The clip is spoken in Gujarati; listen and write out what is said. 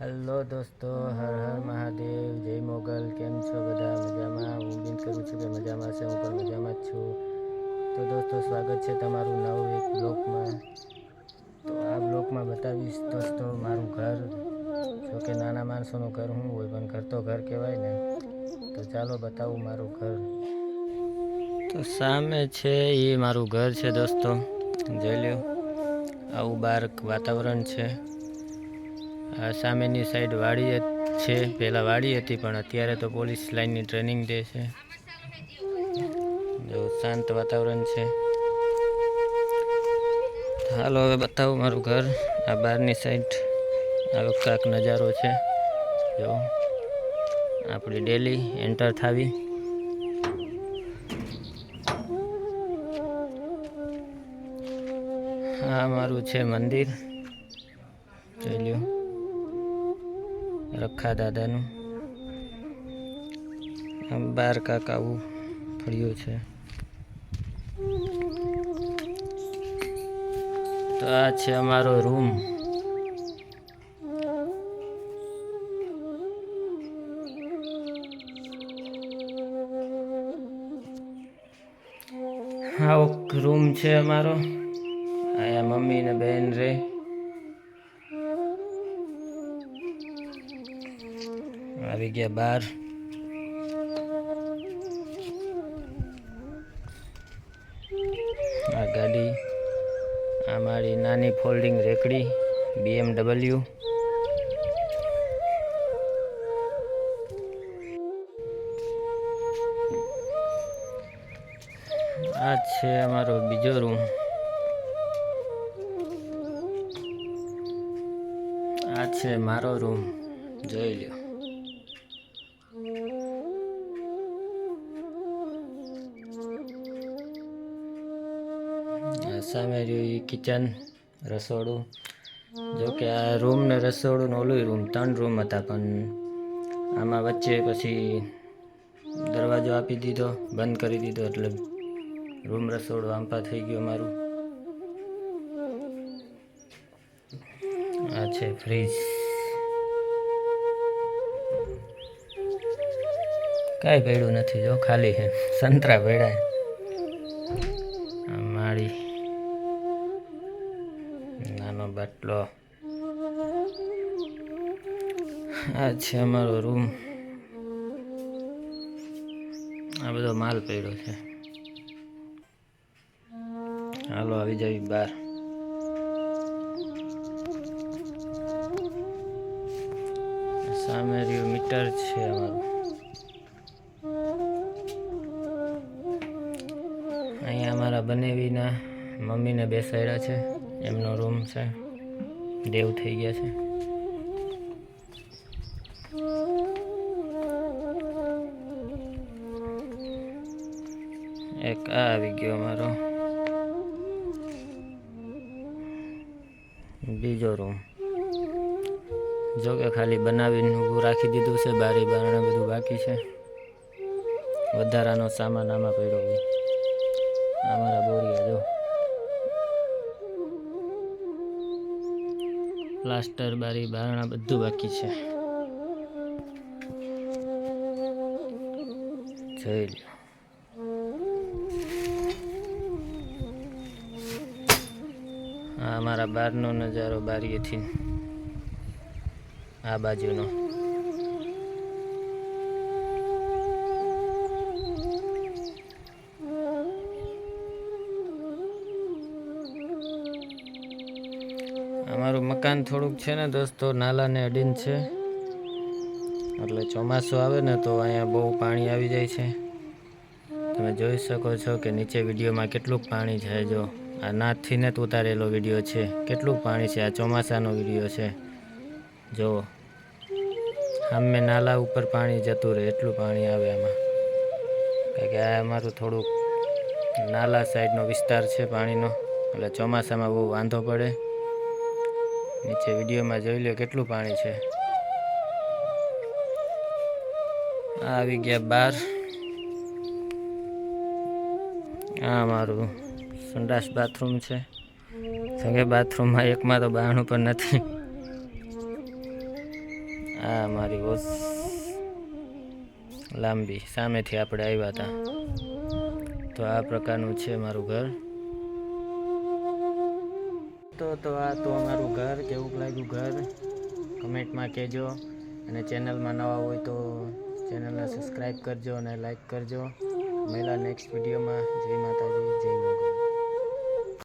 હેલો દોસ્તો, હર હર મહાદેવ, જય મોગલ, કેમ છો બધા? મજામાં? હું બિન કરું છું કે મજામાં છે, હું પણ મજામાં જ છું. તો દોસ્તો, સ્વાગત છે તમારું નવું એક બ્લોકમાં. તો આ બ્લોકમાં બતાવીશ દોસ્તો, મારું ઘર. જો કે નાના માણસોનું ઘર હું હોય, પણ ઘર તો ઘર કહેવાય ને. તો ચાલો બતાવું મારું ઘર. તો સામે છે એ મારું ઘર છે દોસ્તો. જોઈ લ્યો, આવું બાર વાતાવરણ છે. આ સામેની સાઈડ વાડી છે. પહેલાં વાડી હતી, પણ અત્યારે તો પોલીસ લાઇનની ટ્રેનિંગ દે છે. જો શાંત વાતાવરણ છે. હાલો, હવે બતાવું મારું ઘર. આ બહારની સાઈડ આવો કાંક નજારો છે. જો, આપણી ડેલી એન્ટર થાવી. આ મારું છે મંદિર. રખા દાદાનું. આમ બાર કાંક આવું ફળ્યું છે. તો આ છે અમારો રૂમ. આવો રૂમ છે અમારો. અહીંયા મમ્મી ને બેન રે. આવી ગયા બાર. આ ગાડી, આ મારી નાની ફોલ્ડિંગ રેકડી, બીએમડબલ્યુ. આ છે અમારો બીજો રૂમ. આ છે મારો રૂમ. જોઈ લ્યો. સામે રહ્યું કિચન રસોડું. જો કે આ રૂમ ને રસોડું ને ઓલું રૂમ ત્રણ રૂમ હતા, પણ આમાં વચ્ચે પછી દરવાજો આપી દીધો, બંધ કરી દીધો, એટલે રૂમ રસોડું આંપા થઈ ગયું મારું આ છે ફ્રીજ કાંઈ પડ્યું નથી, જો ખાલી છે સંતરા પડ્યા બાટલો આ છે અમારો રૂમ. આ બધો માલ પડ્યો છે. હાલો, આવી જાવી બહાર. સામે રહ્યું મીટર છે અમારું. અહીંયા અમારા બનેવીના મમ્મીને બેસાડ્યા છે. એમનો રૂમ છે. દેવ થઈ ગયા છે. એક આ આવી ગયો અમારો બીજો રૂમ જો કે ખાલી બનાવીને ઊભું રાખી દીધું છે, બારી બારણે બધું બાકી છે. વધારાનો સામાન આમાં પડ્યો અમારા બોરિયા, જો. પ્લાસ્ટર બારી બારણા બધું બાકી છે. જોઈ આ અમારા બારનો નજારો બારીએથી. આ બાજુનો. અમારું મકાન થોડુંક છે ને દોસ્તો નાલાને અડીન છે. એટલે ચોમાસું આવે ને તો અહીંયા બહુ પાણી આવી જાય છે. તમે જોઈ શકો છો કે નીચે વિડીયોમાં કેટલું પાણી છે જો. આ નાથીને જ ઉતારેલો વીડિયો છે. કેટલું પાણી છે, આ ચોમાસાનો વીડિયો છે. જુઓ સામે નાલા ઉપર પાણી જતું રહે, એટલું પાણી આવે આમાં. કારણ કે આ અમારું થોડુંક નાલા સાઈડનો વિસ્તાર છે પાણીનો. એટલે ચોમાસામાં બહુ વાંધો પડે. નીચે વિડીયોમાં જોઈ લો કેટલું પાણી છે. આવી ગયા બાર. આ મારું સંડાસ બાથરૂમ છે. સંગે બાથરૂમમાં એકમાં તો બારણું પણ નથી. આ મારી વોશ લાંબી. સામેથી આપણે આવ્યા હતા. તો આ પ્રકારનું છે મારું ઘર. તો તો આ તો અમારું ઘર, કેવું લાગ્યું ઘર? કમેન્ટમાં કહેજો. અને ચેનલમાં નવા હોય તો ચેનલને સબસ્ક્રાઈબ કરજો અને લાઈક કરજો. મળ્યા નેક્સ્ટ વિડીયોમાં. જય માતાજી, જય મોગલ